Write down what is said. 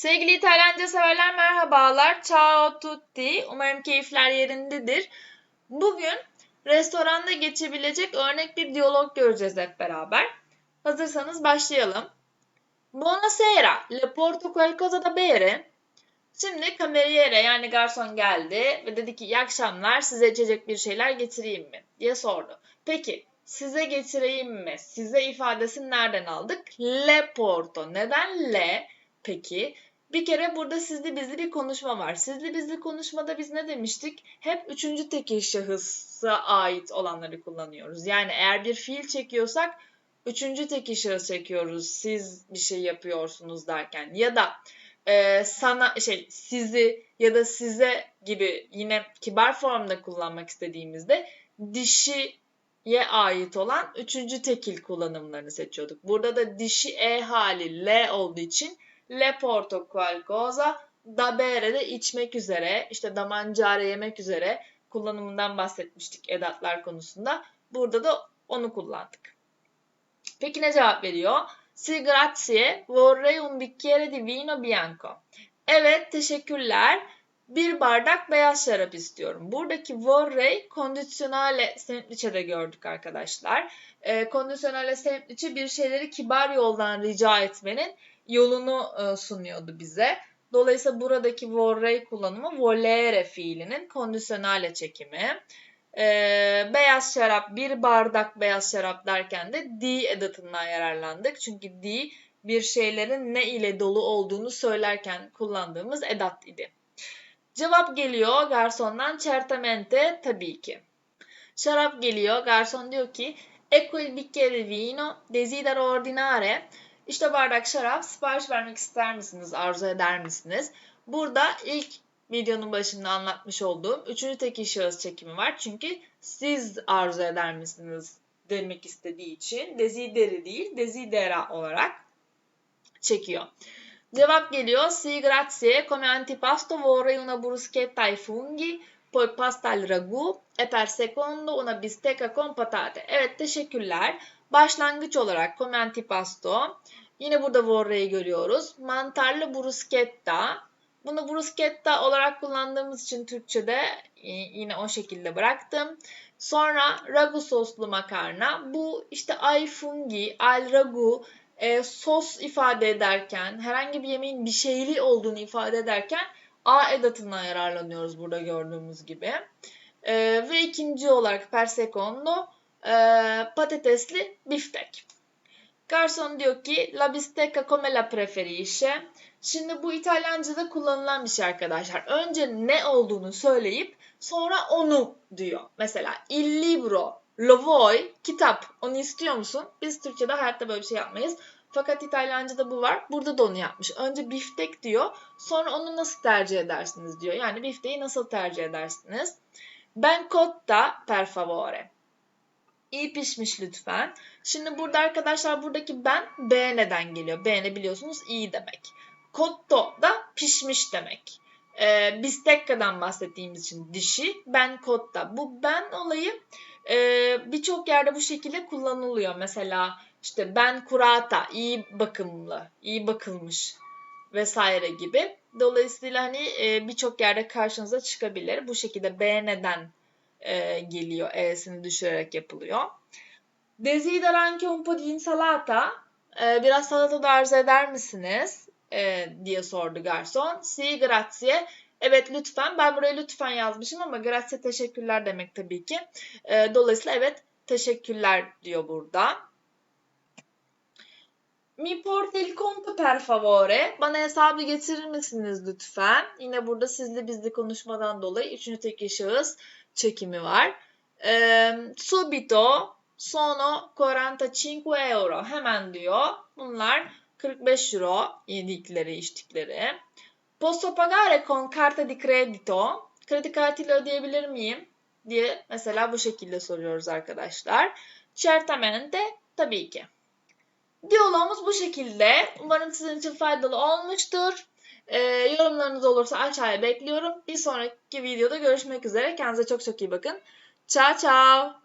Sevgili İtalyanca severler merhabalar. Ciao tutti. Umarım keyifler yerindedir. Bugün restoranda geçebilecek örnek bir diyalog göreceğiz hep beraber. Hazırsanız başlayalım. Buonasera, le porto qualcosa da bere? Şimdi kameriyere yani garson geldi ve dedi ki iyi akşamlar size içecek bir şeyler getireyim mi diye sordu. Peki size getireyim mi? Size ifadesini nereden aldık? Le porto. Neden le? Peki bir kere burada sizli bizli bir konuşma var. Sizli bizli konuşmada biz ne demiştik? Hep üçüncü tekil şahısa ait olanları kullanıyoruz. Yani eğer bir fiil çekiyorsak üçüncü tekil şahıs çekiyoruz. Siz bir şey yapıyorsunuz derken ya da e, sana şey sizi ya da size gibi yine kibar formda kullanmak istediğimizde dişiye ait olan üçüncü tekil kullanımlarını seçiyorduk. Burada da dişi e hali l olduğu için le porto qualcosa da bere de içmek üzere işte da mangiare yemek üzere kullanımından bahsetmiştik edatlar konusunda. Burada da onu kullandık. Peki ne cevap veriyor? Si grazie, vorrei un bicchiere di vino bianco. Evet, teşekkürler. Bir bardak beyaz şarap istiyorum. Buradaki vorrei kondisyonale semplice'de gördük arkadaşlar. E, kondisyonale semplice bir şeyleri kibar yoldan rica etmenin yolunu e, sunuyordu bize. Dolayısıyla buradaki vorrei kullanımı volere fiilinin kondisyonale çekimi. Ee, beyaz şarap, bir bardak beyaz şarap derken de di edatından yararlandık. Çünkü di bir şeylerin ne ile dolu olduğunu söylerken kullandığımız edat idi. Cevap geliyor garsondan certamente tabii ki. Şarap geliyor. Garson diyor ki Ecco il bicchiere vino, desidero ordinare. İşte bardak şarap, sipariş vermek ister misiniz, arzu eder misiniz? Burada ilk videonun başında anlatmış olduğum üçüncü tekil şahıs çekimi var. Çünkü siz arzu eder misiniz demek istediği için desideri değil desidera olarak çekiyor. Cevap geliyor. Si grazie, come antipasto vorrei una bruschetta ai funghi, poi pasta al ragù e per secondo una bistecca con patate. Evet teşekkürler. Başlangıç olarak come antipasto. Yine burada vorrei'yi görüyoruz. Mantarlı bruschetta. Bunu bruschetta olarak kullandığımız için Türkçe'de yine o şekilde bıraktım. Sonra ragu soslu makarna. Bu işte ay fungi, al ragu e, sos ifade ederken, herhangi bir yemeğin bir şeyli olduğunu ifade ederken a edatından yararlanıyoruz burada gördüğümüz gibi. E, ve ikinci olarak per secondo e, patatesli biftek. Garson diyor ki la bistecca come la preferisce. Şimdi bu İtalyanca'da kullanılan bir şey arkadaşlar. Önce ne olduğunu söyleyip sonra onu diyor. Mesela il libro lo vuoi kitap onu istiyor musun? Biz Türkçe'de hayatta böyle bir şey yapmayız. Fakat İtalyanca'da bu var. Burada da onu yapmış. Önce biftek diyor. Sonra onu nasıl tercih edersiniz diyor. Yani bifteyi nasıl tercih edersiniz? Ben cotta per favore. İyi pişmiş lütfen. Şimdi burada arkadaşlar buradaki ben B neden geliyor? B ne biliyorsunuz? İyi demek. Cotto da pişmiş demek. Ee, bistekka'dan bahsettiğimiz için dişi, ben cotta. Bu ben olayı e, birçok yerde bu şekilde kullanılıyor. Mesela işte ben kurata, iyi bakımlı, iyi bakılmış vesaire gibi. Dolayısıyla hani e, birçok yerde karşınıza çıkabilir. Bu şekilde B neden e, geliyor. E'sini düşürerek yapılıyor. Desidero anche un po' di insalata. E, biraz salata da arzu eder misiniz? E, diye sordu garson. Si grazie. Evet lütfen. Ben buraya lütfen yazmışım ama grazie teşekkürler demek tabii ki. E, dolayısıyla evet teşekkürler diyor burada. Mi porta il per favore. Bana hesabı getirir misiniz lütfen? Yine burada sizli bizli konuşmadan dolayı üçüncü tekil şahıs çekimi var. E, subito sono 45 euro. Hemen diyor. Bunlar 45 euro yedikleri içtikleri. Posso pagare con carta di credito? Kredi kartıyla ödeyebilir miyim? diye mesela bu şekilde soruyoruz arkadaşlar. Certamente tabii ki. Diyalogumuz bu şekilde. Umarım sizin için faydalı olmuştur. Ee, yorumlarınız olursa aşağıya bekliyorum. Bir sonraki videoda görüşmek üzere. Kendinize çok çok iyi bakın. Ciao ciao.